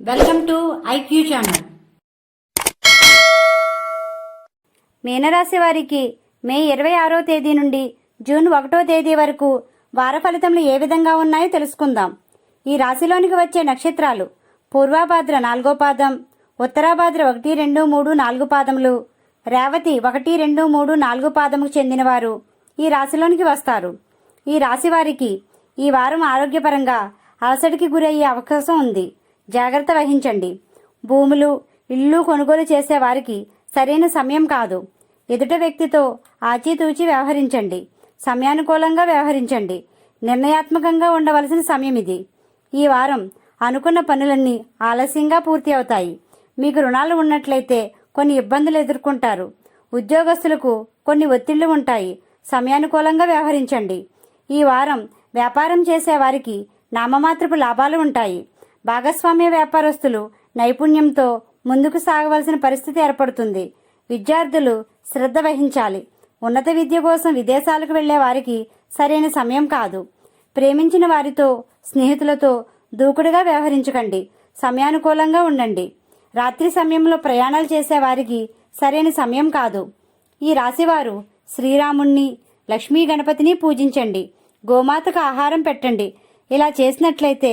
Welcome to IQ channel. మీనరాశి వారికి మే ఇరవై ఆరో తేదీ నుండి జూన్ ఒకటో తేదీ వరకు వార ఫలితములు ఏ విధంగా ఉన్నాయో తెలుసుకుందాం. ఈ రాశిలోనికి వచ్చే నక్షత్రాలు పూర్వాభాద్ర నాలుగో పాదం ఉత్తరాభాద్ర ఒకటి రెండు మూడు నాలుగు పాదములు రేవతి ఒకటి రెండు మూడు నాలుగు పాదముకు చెందినవారు ఈ రాశిలోనికి వస్తారు. ఈ రాశి వారికి ఈ వారం ఆరోగ్యపరంగా అలసడికి గురయ్యే అవకాశం ఉంది. జాగ్రత్త వహించండి. భూములు ఇల్లు కొనుగోలు చేసే వారికి సరైన సమయం కాదు. ఎదుట వ్యక్తితో ఆచితూచి వ్యవహరించండి. సమయానుకూలంగా వ్యవహరించండి. నిర్ణయాత్మకంగా ఉండవలసిన సమయం ఇది. ఈ వారం అనుకున్న పనులన్నీ ఆలస్యంగా పూర్తి అవుతాయి. మీకు రుణాలు ఉన్నట్లయితే కొన్ని ఇబ్బందులు ఎదుర్కొంటారు. ఉద్యోగస్తులకు కొన్ని ఒత్తిళ్ళు ఉంటాయి. సమయానుకూలంగా వ్యవహరించండి. ఈ వారం వ్యాపారం చేసే వారికి నామమాత్రపు లాభాలు ఉంటాయి. భాగస్వామ్య వ్యాపారస్తులు నైపుణ్యంతో ముందుకు సాగవలసిన పరిస్థితి ఏర్పడుతుంది. విద్యార్థులు శ్రద్ధ వహించాలి. ఉన్నత విద్య కోసం విదేశాలకు వెళ్ళే వారికి సరైన సమయం కాదు. ప్రేమించిన వారితో స్నేహితులతో దూకుడుగా వ్యవహరించకండి. సమయానుకూలంగా ఉండండి. రాత్రి సమయంలో ప్రయాణాలు చేసే వారికి సరైన సమయం కాదు. ఈ రాశివారు శ్రీరాముణ్ణి లక్ష్మీ గణపతిని పూజించండి. గోమాతకు ఆహారం పెట్టండి. ఇలా చేసినట్లయితే